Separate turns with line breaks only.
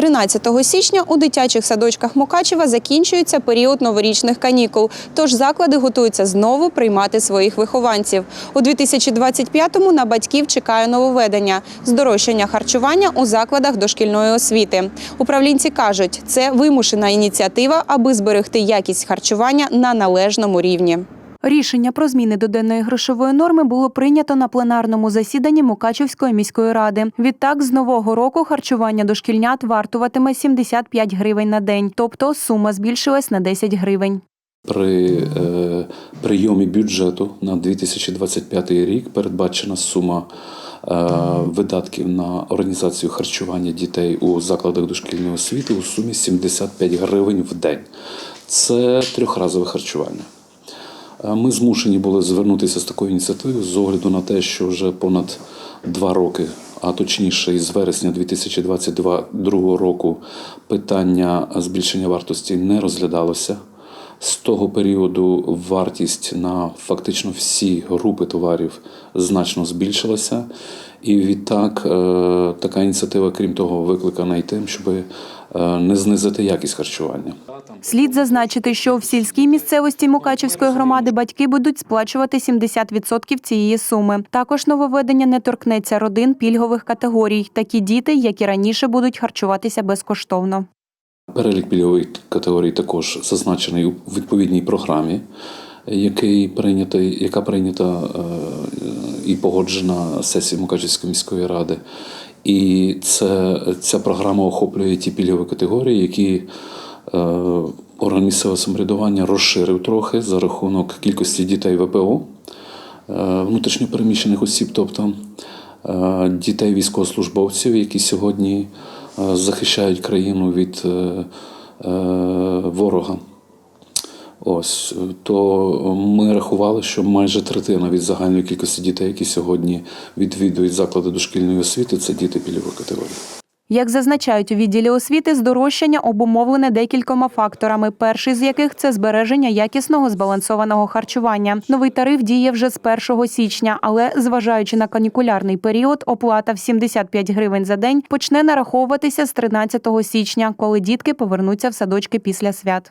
13 січня у дитячих садочках Мукачева закінчується період новорічних канікул, тож заклади готуються знову приймати своїх вихованців. У 2025-му на батьків чекає нововведення – здорожчання харчування у закладах дошкільної освіти. Управлінці кажуть, це вимушена ініціатива, аби зберегти якість харчування на належному рівні. Рішення про зміни до денної грошової норми було прийнято на пленарному засіданні Мукачевської міської ради. Відтак, з нового року харчування дошкільнят вартуватиме 75 гривень на день, тобто сума збільшилась на 10 гривень.
При е, прийомі бюджету на 2025 рік передбачена сума е, видатків на організацію харчування дітей у закладах дошкільної освіти у сумі 75 гривень в день. Це трьохразове харчування. Е, Ми змушені були звернутися з такою ініціативою з огляду на те, що вже понад два роки, а точніше, із вересня 2022 року, питання збільшення вартості не розглядалося. З того періоду вартість на фактично всі групи товарів значно збільшилася. І відтак е, така ініціатива, крім того, викликана і тим, щоб е, не знизити якість харчування.
Слід зазначити, що в сільській місцевості Мукачевської громади батьки будуть сплачувати 70% цієї суми. Також нововведення не торкнеться родин пільгових категорій. Такі діти, як і раніше, будуть харчуватися безкоштовно.
Перелік пільгових категорій також зазначений у відповідній програмі, який прийнятий, яка прийнята е, і погоджена сесією Мукачевської міської ради. І це, ця програма охоплює ті пільгові категорії, які е, орган місцевого самоврядування розширив трохи за рахунок кількості дітей ВПО, е, внутрішньопереміщених осіб, тобто дітей військовослужбовців, які сьогодні захищають країну від е, е, ворога. Ось то ми рахували, що майже третина від загальної кількості дітей, які сьогодні відвідують заклади дошкільної освіти, це діти пільгової категорії.
Як зазначають у відділі освіти, здорожчання обумовлене декількома факторами. Перший з яких це збереження якісного збалансованого харчування. Новий тариф діє вже з 1 січня, але зважаючи на канікулярний період, оплата в 75 гривень за день почне нараховуватися з 13 січня, коли дітки повернуться в садочки після свят.